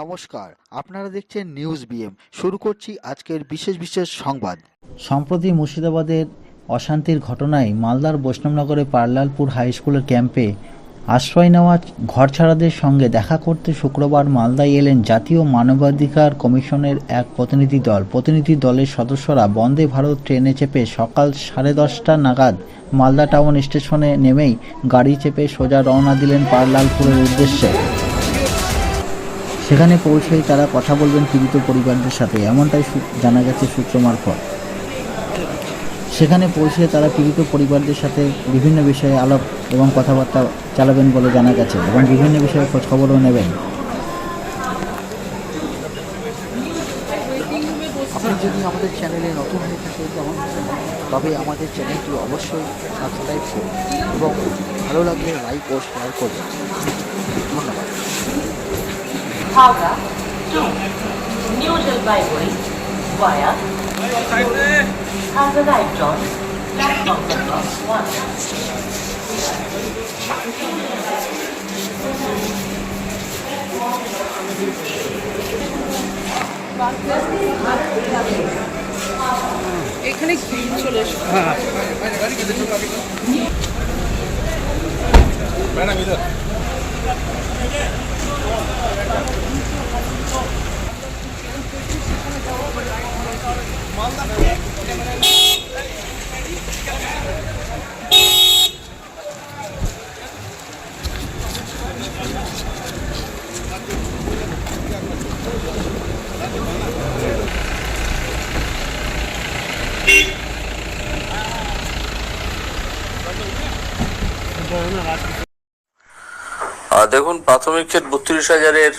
নমস্কার, আপনারা দেখছেন নিউজ বিএম শুরু করছি আজকের বিশেষ বিশেষ সংবাদ। সম্প্রতি মুর্শিদাবাদের অশান্তির ঘটনায় মালদার বৈষ্ণবনগরে পার্লালপুর হাই স্কুলের ক্যাম্পে আশ্রয় নেওয়া ঘরছাড়াদের সঙ্গে দেখা করতে শুক্রবার মালদায় এলেন জাতীয় মানবাধিকার কমিশনের এক প্রতিনিধি দল। প্রতিনিধি দলের সদস্যরা বন্দে ভারত ট্রেনে চেপে সকাল সাড়ে দশটা নাগাদ মালদা টাউন স্টেশনে নেমেই গাড়ি চেপে সোজা রওনা দিলেন পার্লালপুরের উদ্দেশ্যে। সেখানে পৌঁছেই তারা কথা বলবেন পীড়িত পরিবারদের সাথে, এমনটাই জানা গেছে সূত্র মারফত সেখানে পৌঁছে তারা পীড়িত পরিবারদের সাথে বিভিন্ন বিষয়ে আলাপ এবং কথাবার্তা চালাবেন বলে জানা গেছে এবং বিভিন্ন বিষয়ে খোঁজখবরও নেবেন। যদি আমাদের চ্যানেলে নতুন হয়ে থাকে যেমন তবে আমাদের চ্যানেলটি অবশ্যই সাবস্ক্রাইব করুন এবং ভালো লাগলে লাইক ও শেয়ার করুন। ধন্যবাদ। Haga to New Jalpaiguri via Haga Raipton, platform number one. এখানে চলে এসো আহ, দেখুন, প্রাথমিক ক্ষেত্রে বত্রিশ হাজারের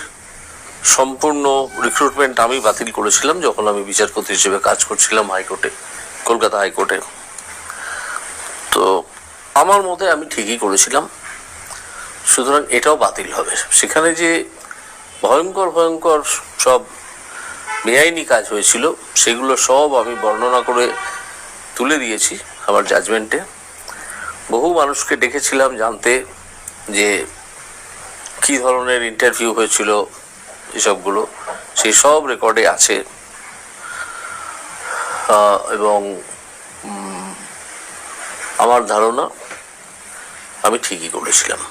সম্পূর্ণ রিক্রুটমেন্ট আমি বাতিল করেছিলাম যখন আমি বিচারপতি হিসেবে কাজ করছিলাম হাইকোর্টে, কলকাতা হাইকোর্টে। তো আমার মতে আমি ঠিকই করেছিলাম। সুতরাং এটাও বাতিল হবে। সেখানে যে ভয়ঙ্কর ভয়ঙ্কর সব বেআইনি কাজ হয়েছিল, সেগুলো সব আমি বর্ণনা করে তুলে দিয়েছি আমার জাজমেন্টে বহু মানুষকে ডেকেছিলাম জানতে যে কি ধরনের ইন্টারভিউ হয়েছিল এসবগুলো সেই সব রেকর্ডে আছে। এবং আমার ধারণা আমি ঠিকই করেছিলাম।